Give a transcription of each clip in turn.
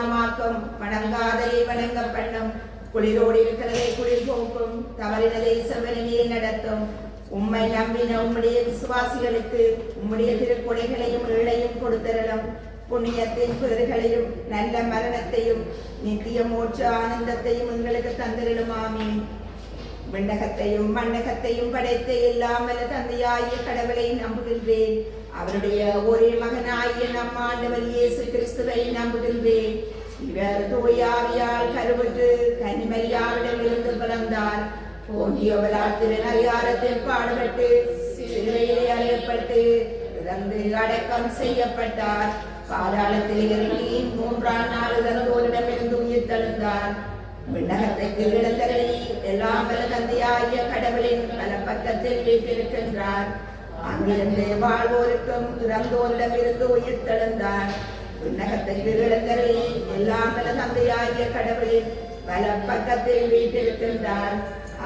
குணமாக்கும் வணங்காதலை வணங்க பண்ணும். குளிரோடு இருக்கிறதை குளிர் போக்கும். தவறினதை செவனிலே நடத்தும். உம்மை நம்பின உம்முடைய விசுவாசிகளுக்கு உம்முடைய திருக்கொடைகளையும் ஏழையும் கொடுத்தரலும் புண்ணியத்தின் பெருகளையும் நல்ல மரணத்தையும் நித்திய மோட்ச ஆனந்தத்தையும் எங்களுக்கு தந்திருமாமே விண்ணகத்தையும் மண்ணகத்தையும் படைத்த எல்லாமல தந்தையாகிய கடவுளை நம்புகின்றேன். அவருடைய ஒரே கர்த்தராகிய நம் ஆண்டவர் இயேசு கிறிஸ்துவை நம்புகின்றேன் இவர் தூயாவியால் கருவுற்று கன்னிமரியாவிடமிருந்து பிறந்தார். போகியவராத்திரன் அதிகாரத்தில் பாடுபட்டு சிலுவையிலே அறையப்பட்டு இறந்து அடக்கம் செய்யப்பட்டார். பாதாளத்தில் இறங்கி மூன்றாம் நாள் இறந்தோரிடமிருந்து உயிர் தழுந்தார். விண்ணகத்தை கிரீடத்தரளி எல்லாம் வல்ல தந்தையாகிய கடவுளின் பல பக்கத்தில் வீட்டிருக்கின்றார். அங்கிருந்து வாழ்வோருக்கும் இறந்தோரிடமிருந்து உயிர் தெழுந்தார். விண்ணகத்தை கிரீடத்தரளி எல்லாம் வல்ல தந்தையாகிய கடவுளின் பல பக்கத்தில் வீட்டிருக்கின்றார்.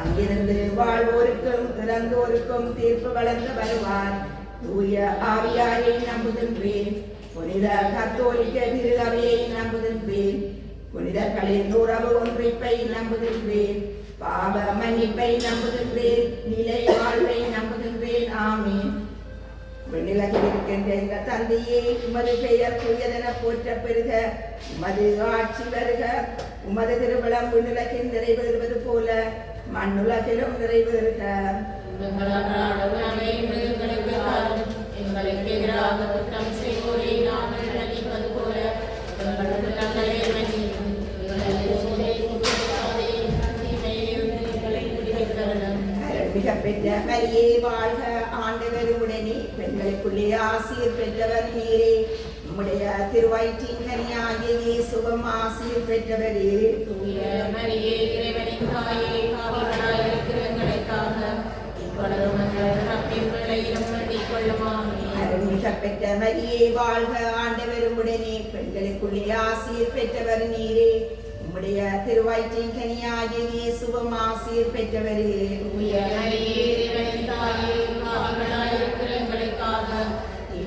அங்கிருந்து வாழ்வோருக்கும் இறந்தோருக்கும் தீர்ப்பு வழங்க வருவார். தூய ஆவியாரை நம்புகின்றேன். புனித கத்தோலிக்க திருகவையை நம்புகின்றேன். புனிதர்களின் உறவு ஒன்றிப்பை நம்புகின்றேன். பாவ மன்னிப்பை நம்புகின்றேன். நிலை வாழ்வை நம்ப விண்ணிலகில் இருக்கின்ற எங்கள் தந்தையே உமது பெயர் தூயதென போற்ற பெறுக உமது ஆட்சி வருக. உமது திருவிழம் விண்ணுலகில் நிறைவேறுவது போல மண்ணுலகிலும் நிறைவேறுக. எங்களுக்கு எதிராக குற்றம் செய்வோரை நாங்கள் மன்னிப்பது போல. எங்கள் குற்றங்களை மன்னியும் எங்களுக்கு சோதனைக்கு உட்படுத்தாதேயும் தீமையிலிருந்து எங்களை விடுவித்தருளும் மிக பெற்ற மரியே வாழ்க. ஆண்டவர் உடனே பெண்களுக்குள்ளே ஆசிரியர் பெற்றவர் நீரே. உம்முடைய திருவயிற்றின் கனியாகிய இயேசுவும் ஆசிரியர் பெற்றவரே. இறைவனின் தாயே பாவிகளாய் இருக்கிற எங்களுக்காக இப்பொழுதும் எங்கள் இறப்பின் வேளையிலும் வேண்டிக் கொள்ளுமாமே அருள்மிக பெற்ற மரியே வாழ்க ஆண்டவரும் உடனே பெண்களுக்குள்ளே ஆசிரியர் பெற்றவர் நீரே. உம்முடைய திருவயிற்றின் கனியாகிய இயேசுவும் ஆசிரியர் பெற்றவரே. இறைவனின் தாயே இருக்கிற எங்களுக்காக இப்பொழுதும் எங்கள் இறப்பின் வேளையிலும் வேண்டிக் கொள்ளுமாமே மிக பெற்ற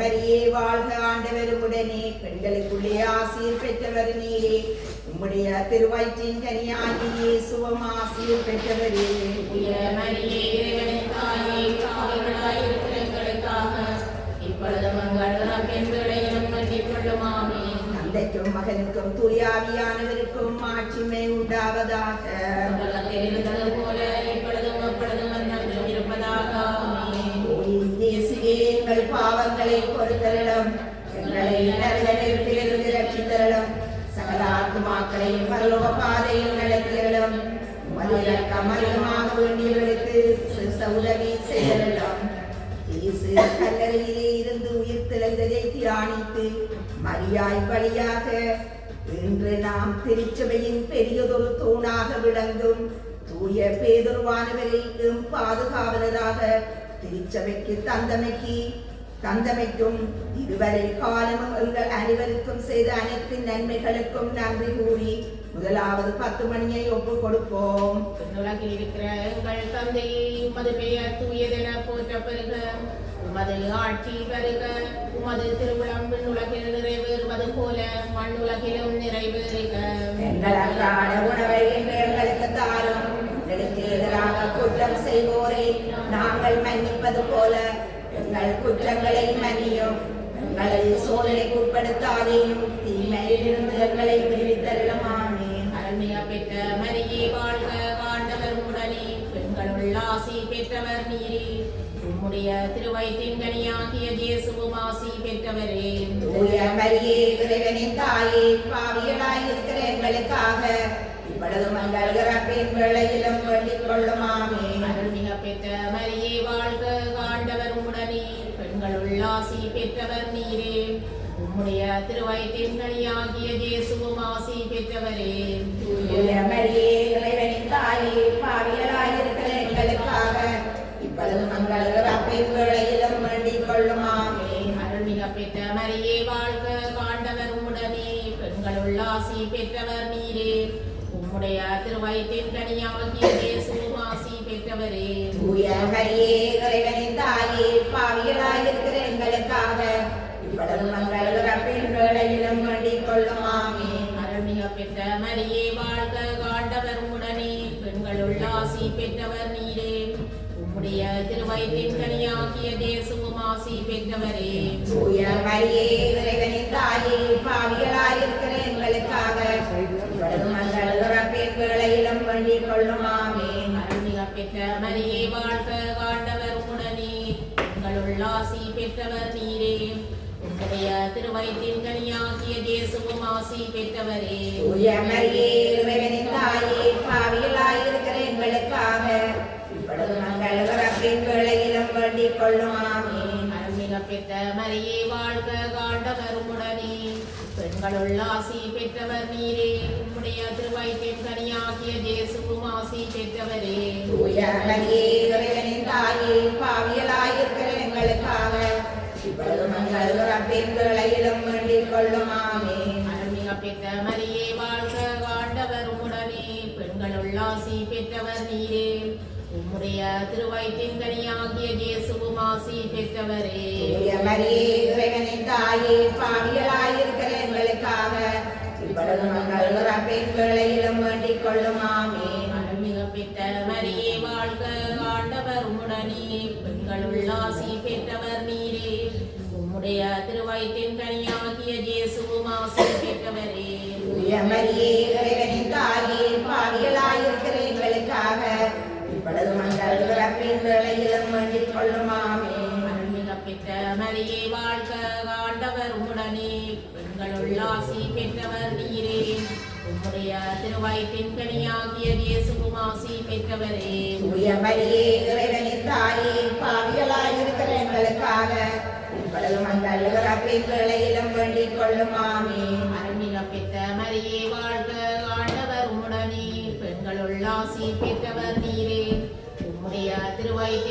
மரியே வாழ்க ஆண்டவரும் பெண்களுக்குள்ளே ஆசிரியர் பெற்றவர். நீரே உம்முடைய திருவயிற்றின் கனியாகிய இயேசுவும் ஆசிரியர் பெற்றவரே. தந்தைக்கும் மகனுக்கும் தூயாவியானவருக்கும் ஆட்சிமை உண்டாவதாக. பாவங்களை பொறுத்தரலும் எங்களை நரகத்திலிருந்து ரட்சித்தரலும். சகல ஆத்மாக்களையும் பரலோக பாதையில் நடத்தியரலும். மதிலக்கம் அதிகமாக வேண்டியவர்களுக்கு சிறுச உதவி செய்யலாம் இயேசு கல்லறையிலே இருந்து உயிர் திளைந்ததை தியானித்து மரியாய் வழியாக இன்று நாம் திருச்சபையின் பெரியதொரு தூணாக விளங்கும் தூய பேதுருவானவரை பாதுகாவலராக திருச்சபைக்கு தந்தமைக்கு தந்தமைக்கும் இதுவரை காலமும் எங்கள் அனைவருக்கும் செய்த அனைத்து நன்மைகளுக்கும் நன்றி கூறி முதலாவது பத்து மணியை ஒப்புக் கொடுப்போம். உலகில் இருக்கிற எங்கள் தந்தையே உமது பெயர் தூயதென போற்ற பெருக உமது ஆட்சி வருக உமது திருவிழம் உலகில் நிறைவேறுவது போல மண்ணுலகிலும் நிறைவேறுக. எங்கள் அன்றாட உணவை எங்களுக்கு தாரும். எங்களுக்கு எதிராக குற்றம் செய்வோரை நாங்கள் மன்னிப்பது போல எங்கள் குற்றங்களை மன்னியும். எங்களை சோதனைக்கு உட்படுத்தாதேயும் தீமையிலிருந்து எங்களை விடுவித்தருளும் ஆமென் அருமையா பெற்ற மரியே வாழ்க ஆண்டவர் உடனே பெண்களுள் ஆசி பெற்றவர் நீரே. உம்முடைய திருவயிற்றின் கனியாகிய இயேசுவும் ஆசி பெற்றவரே. தூய மரியே இறைவனின் தாயே பாவியலாய் இருக்கிற எங்களுக்காக இப்பொழுதும் எங்கள் இறப்பின் வேளையிலும் வேண்டிக் கொள்ளும் ஆமென் அருள்மிக பெற்ற மரியே வாழ்க ஆசி பெற்றவர் நீரே. உம்முடைய திருவயிற்றின் கனியாகிய இயேசுவும் ஆசி பெற்றவரே. மரியே இறைவனின் தாயே பாவியலாய் இருக்கிற எங்களுக்காக வேண்டிக் கொள்ளும் அருள்மிக பெற்ற மரியே வாழ்க பெற்றவர் நீரே. உம்முடைய திருவயிற்றின் கனியாகிய இயேசுவும் ஆசி பெற்றவரே. தூய மரியே இறைவனின் பெற்றவர் நீரே. உம்முடைய திருவயிற்றின் கனியாகிய தேசுவும் ஆசி பெற்றவரே. மரியே இறைவனின் தாயே பாவிகளாயிருக்கிற எங்களுக்காக. வேளையிலும் வேண்டிக் கொள்ளும் ஆமீன். அருள்மிக பெற்ற மரியே வாழ்க காண்டவர் உடனே பெண்களுள் ஆசி பெற்றவர் நீரே. உம்முடைய திருவயிற்றின் கனியாகிய தேசுவும் ஆசி பெற்றவரே. மரியே இறைவனின் தாயே பாவிகளாயிருக்கிற எங்களுக்காக இப்பொழுது மங்கள் இறப்பின் வேளையிலும் வேண்டிக் கொள்ளும் ஆமீன் அருள்மிக பெற்ற மரியே வாழ்க காண்டவர் உடனே. பெண்களுள் ஆசி பெற்றவர் நீரே. உம்முடைய திருவயிற்றின் கனியாகிய தேசுவும் ஆசி பெற்றவரே. தூய மரியே இறைவனின் தாயே பாவியலாயிருக்கிற எங்களுக்காக. இப்பொழுது மங்கள் இறப்பின் வேளையிலும் வேண்டிக் கொள்ளும் ஆமீன் அருள்மிக பெற்ற மரியே வாழ்க காண்டவர் உடனே. பெண்களுள் ஆசி பெற்றவர் நீரே. உம்முடைய திருவயிற்றின் கனியாகிய தேசுவும் ஆசி பெற்றவரே மரியே இறைவனின் தாயே பாவியலாயிருக்கிற எங்களுக்காக இப்பொழுது மங்கள் இறப்பின் வேளையிலும் வேண்டிக் கொள்ளும் ஆமீன் அருள்மிக பெற்ற மரியே வாழ்க ஆண்டவர் உம்முடனே பெண்களுள் ஆசி பெற்றவர் நீரே. உம்முடைய திருவயிற்றின் கனியாகிய இயேசுவும் ஆசி பெற்றவரே. தூய மரியே இறைவனின் தாயே பாவியலாயிருக்கிற எங்களுக்காக இப்பொழுது மங்கள் இறப்பின் வேளையிலும் வேண்டிக் கொள்ளும் ஆமீன் அருள்மிக பெற்ற மரியே வாழ்க ஆண்டவர் உம்முடனே. பெண்களுள் ஆசி பெற்றவர் நீரே. உம்முடைய திருவயிற்றின் கனியாகிய இயேசுவும் ஆசி பெற்றவரே. தூய மரியே இறைவனின் தாயே பாவிகளாயிருக்கிற எங்களுக்காக இப்பொழுது மங்கள் இறப்பின் வேளையிலும் வேண்டிக் கொள்ளும் ஆமீன் அருள்மிக பெற்ற மரியே வாழ்க ஆண்டவர் உம்முடனே. பெண்களுள் ஆசி பெற்றவர் நீரே. உம்முடைய திருவயிற்றின்